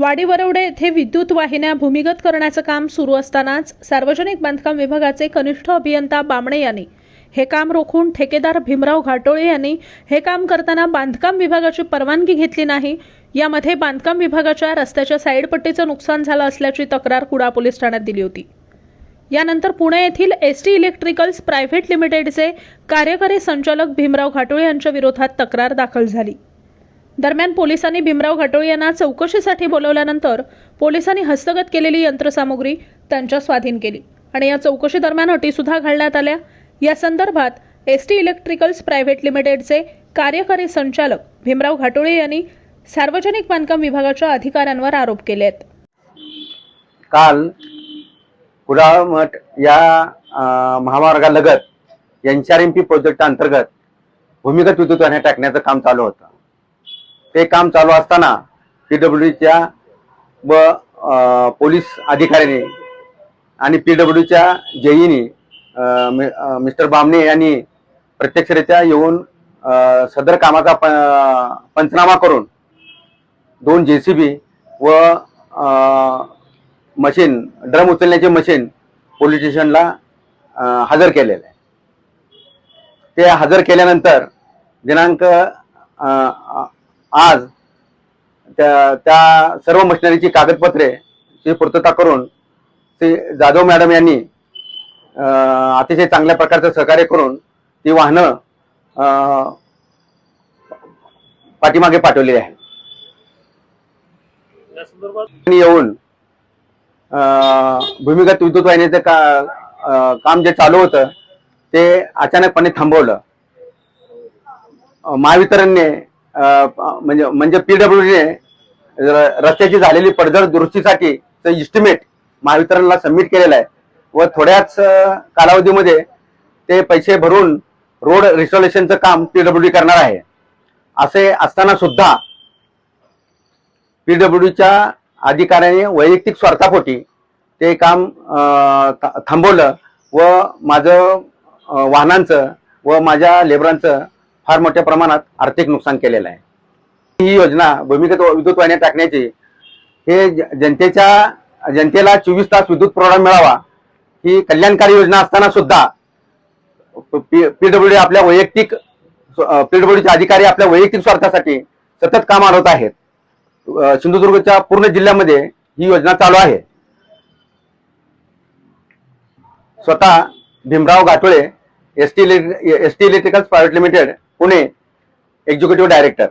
वाडीवरवडे येथे विद्युत वाहिन्या भूमिगत करण्याचं काम सुरू असतानाच सार्वजनिक बांधकाम विभागाचे कनिष्ठ अभियंता बामणे यांनी हे काम रोखून ठेकेदार भीमराव घाटोळे यांनी हे काम करताना बांधकाम विभागाची परवानगी घेतली नाही. यामध्ये बांधकाम विभागाच्या रस्त्याच्या साईडपट्टीचं नुकसान झालं असल्याची तक्रार कुडा पोलीस ठाण्यात दिली होती. यानंतर पुणे येथील एस टी इलेक्ट्रिकल्स प्रायव्हेट लिमिटेडचे कार्यकारी संचालक भीमराव घाटोळे यांच्या विरोधात तक्रार दाखल झाली. दरम्यान पोलिसांनी भीमराव घाटोळे यांना चौकशीसाठी बोलवल्यानंतर पोलिसांनी हस्तगत केलेली यंत्रसामुग्री त्यांच्या स्वाधीन केली आणि या चौकशी दरम्यान अटीसुद्धा घालण्यात आल्या. या संदर्भात एस टी इलेक्ट्रिकल्स प्रायव्हेट लिमिटेडचे कार्यकारी संचालक भीमराव घाटोळे यांनी सार्वजनिक बांधकाम विभागाच्या अधिकाऱ्यांवर आरोप केले आहेत. काल कुडाळ मठ या महामार्गालगत N R M P project अंतर्गत भूमिगत विद्युत वाहिन्या टाकण्याचं काम चालू होतं. ते काम चालू असताना पीडब्ल्यूडीच्या व पोलीस अधिकाऱ्याने आणि पीडब्ल्यूडीच्या जेईने मिस्टर बामणे यांनी प्रत्यक्षरित्या येऊन सदर कामाचा प- पंचनामा करून दोन जे सी बी व मशीन ड्रम उचलण्याचे मशीन पोलीस स्टेशनला हजर केलेलं आहे. ते हजर केल्यानंतर दिनांक आज त्या त्या सर्व मशिनरीची कागदपत्रे ची पूर्तता करून ते जाधव मॅडम यांनी अतिशय चांगल्या प्रकारचं सहकार्य करून ती वाहनं पाठीमागे पाठवलेली आहे येऊन भूमिगत विद्युत वाहिनीचं का काम जे चालू होतं ते अचानकपणे थांबवलं. महावितरणने म्हणजे म्हणजे पीडब्ल्यूडीने रस्त्याची झालेली पडझड दुरुस्तीसाठी इस्टिमेट महावितरणला सबमिट केलेला आहे. व थोड्याच कालावधीमध्ये ते पैसे भरून रोड रिस्टॉलेशनचं काम पीडब्ल्यूडी करणार आहे. असे असताना सुद्धा पीडब्ल्यूडीच्या अधिकाऱ्याने वैयक्तिक स्वार्थापोटी ते काम थांबवलं व माझं वाहनांचं व माझ्या लेबरांचं फार मोठ्या प्रमाणात आर्थिक नुकसान केलेलं आहे. ही योजना भूमिगत विद्युत वाहिन्या टाकण्याची हे जनतेच्या जनतेला चोवीस तास विद्युत पुरवठा मिळावा ही कल्याणकारी योजना असताना सुद्धा पीडब्ल्यूडी आपल्या वैयक्तिक पीडब्ल्यूडीचे अधिकारी आपल्या वैयक्तिक स्वार्थासाठी सतत काम आणत आहेत. सिंधुदुर्गच्या पूर्ण जिल्ह्यामध्ये ही योजना चालू आहे. स्वतः Bhimrao Gathole S T electricals private limited Pune executive director